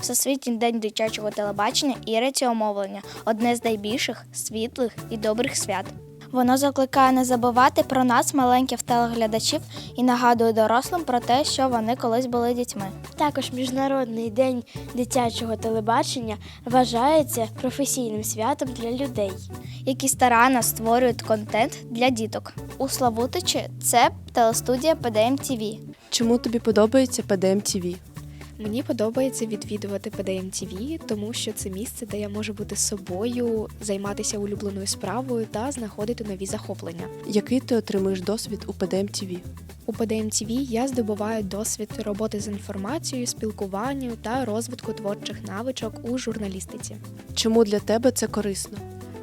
Всесвітній день дитячого телебачення і радіомовлення одне з найбільших світлих і добрих свят. Воно закликає не забувати про нас, маленьких телеглядачів, і нагадує дорослим про те, що вони колись були дітьми. Також Міжнародний день дитячого телебачення вважається професійним святом для людей. які старанно створюють контент для діток. У Славутичі це телестудія ПДМ ТВ. Чому тобі подобається ПДМ ТВ? Мені подобається відвідувати ПДМ ТВ, тому що це місце, де я можу бути собою, займатися улюбленою справою та знаходити нові захоплення. Який ти отримуєш досвід у ПДМ ТВ? У ПДМ ТВ я здобуваю досвід роботи з інформацією, спілкуванню та розвитку творчих навичок у журналістиці. Чому для тебе це корисно?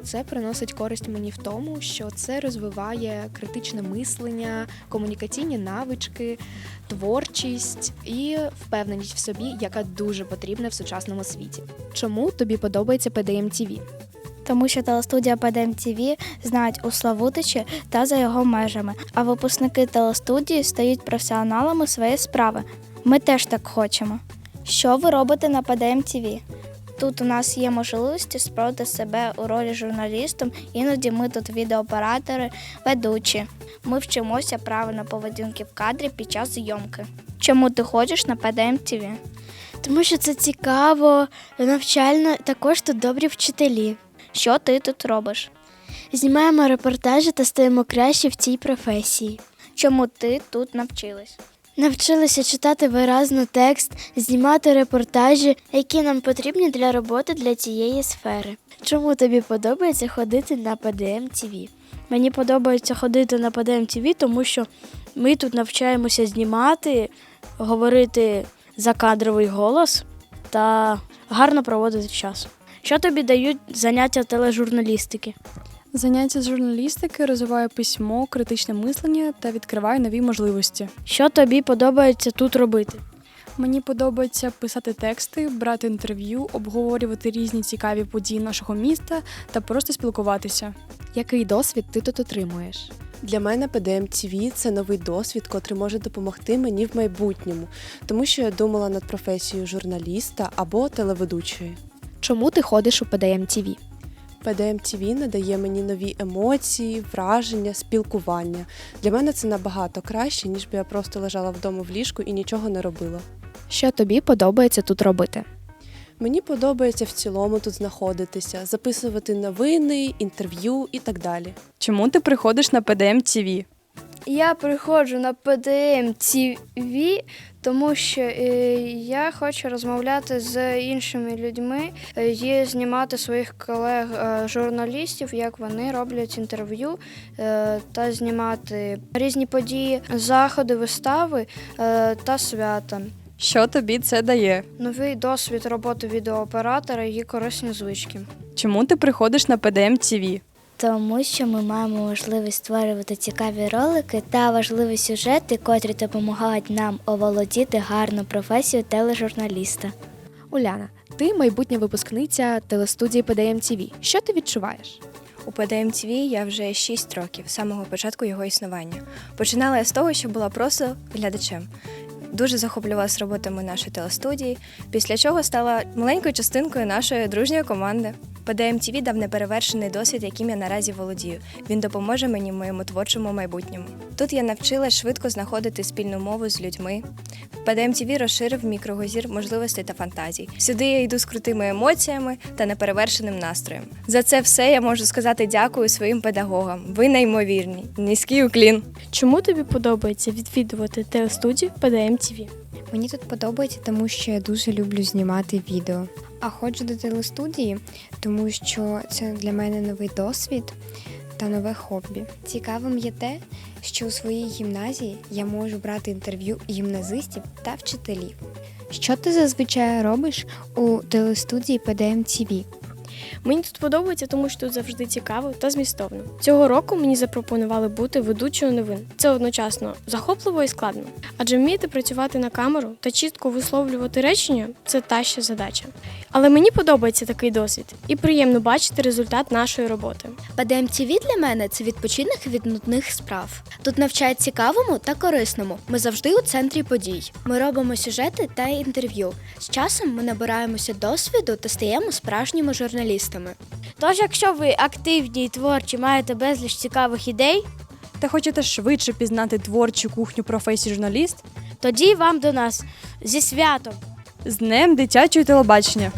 Це приносить користь мені в тому, що це розвиває критичне мислення, комунікаційні навички, творчість і впевненість в собі, яка дуже потрібна в сучасному світі. Чому тобі подобається ПДМ ТВ? Тому що телестудія ПДМ ТВ знають у Славутичі та за його межами, а випускники телестудії стають професіоналами своєї справи. Ми теж так хочемо. Що ви робите на ПДМ ТВ? Тут у нас є можливості спробувати себе у ролі журналістом, іноді ми тут відеооператори, ведучі. Ми вчимося правильно поведінки в кадрі під час зйомки. Чому ти ходиш на ПДМ ТВ? Тому що це цікаво, навчально, також тут добрі вчителі. Що ти тут робиш? Знімаємо репортажі та стаємо краще в цій професії. Чому ти тут навчилась? Навчилися читати виразно текст, знімати репортажі, які нам потрібні для роботи для цієї сфери. Чому тобі подобається ходити на ПДМ ТВ? Мені подобається ходити на ПДМ ТВ, тому що ми тут навчаємося знімати, говорити закадровий голос та гарно проводити час. Що тобі дають заняття тележурналістики? Заняття з журналістики розвиває письмо, критичне мислення та відкриває нові можливості. Що тобі подобається тут робити? Мені подобається писати тексти, брати інтерв'ю, обговорювати різні цікаві події нашого міста та просто спілкуватися. Який досвід ти тут отримуєш? Для мене ПДМ ТВ – це новий досвід, котрий може допомогти мені в майбутньому, тому що я думала над професією журналіста або телеведучої. Чому ти ходиш у ПДМ ПДМ ТВ надає мені нові емоції, враження, спілкування. Для мене це набагато краще, ніж би я просто лежала вдома в ліжку і нічого не робила. Що тобі подобається тут робити? Мені подобається в цілому тут знаходитися, записувати новини, інтерв'ю і так далі. Чому ти приходиш на ПДМ ТВ? Я приходжу на PDM TV, тому що е, я хочу розмовляти з іншими людьми е, і знімати своїх колег-журналістів, як вони роблять інтерв'ю е, та знімати різні події, заходи, вистави е, та свята. Що тобі це дає? Новий досвід роботи відеооператора і корисні звички. Чому ти приходиш на ПДМ ТВ? Тому що ми маємо можливість створювати цікаві ролики та важливі сюжети, котрі допомагають нам оволодіти гарну професію тележурналіста. Уляна, ти майбутня випускниця телестудії ПДМ ТВ. Що ти відчуваєш? У ПДМ ТВ я вже 6 років з самого початку його існування. Починала я з того, що була просто глядачем. Дуже захоплювалася роботами нашої телестудії, після чого стала маленькою частинкою нашої дружньої команди. ПДМ ТВ дав неперевершений досвід, яким я наразі володію. Він допоможе мені в моєму творчому майбутньому. Тут я навчилась швидко знаходити спільну мову з людьми. ПДМ ТВ розширив мій кругозір можливостей та фантазій. Сюди я йду з крутими емоціями та неперевершеним настроєм. За це все я можу сказати дякую своїм педагогам. Ви неймовірні. Низький уклін. Чому тобі подобається відвідувати телестудію ПДМ ТВ? Мені тут подобається, тому що я дуже люблю знімати відео. А ходжу до телестудії, тому що це для мене новий досвід та нове хобі. Цікавим є те, що у своїй гімназії я можу брати інтерв'ю гімназистів та вчителів. Що ти зазвичай робиш у телестудії ТВ? Мені тут подобається, тому що тут завжди цікаво та змістовно. Цього року мені запропонували бути ведучою новин. Це одночасно захопливо і складно. Адже вміти працювати на камеру та чітко висловлювати речення це та ще задача. Але мені подобається такий досвід і приємно бачити результат нашої роботи. ПДМ-ТВ для мене це відпочинок від нудних справ. Тут навчають цікавому та корисному. Ми завжди у центрі подій. Ми робимо сюжети та інтерв'ю. З часом ми набираємося досвіду та стаємо справжніми журналістами. Тож, якщо ви активні і творчі, маєте безліч цікавих ідей, Та хочете швидше пізнати творчу кухню професії журналіст? тоді вам до нас зі святом! З Днем дитячого телебачення!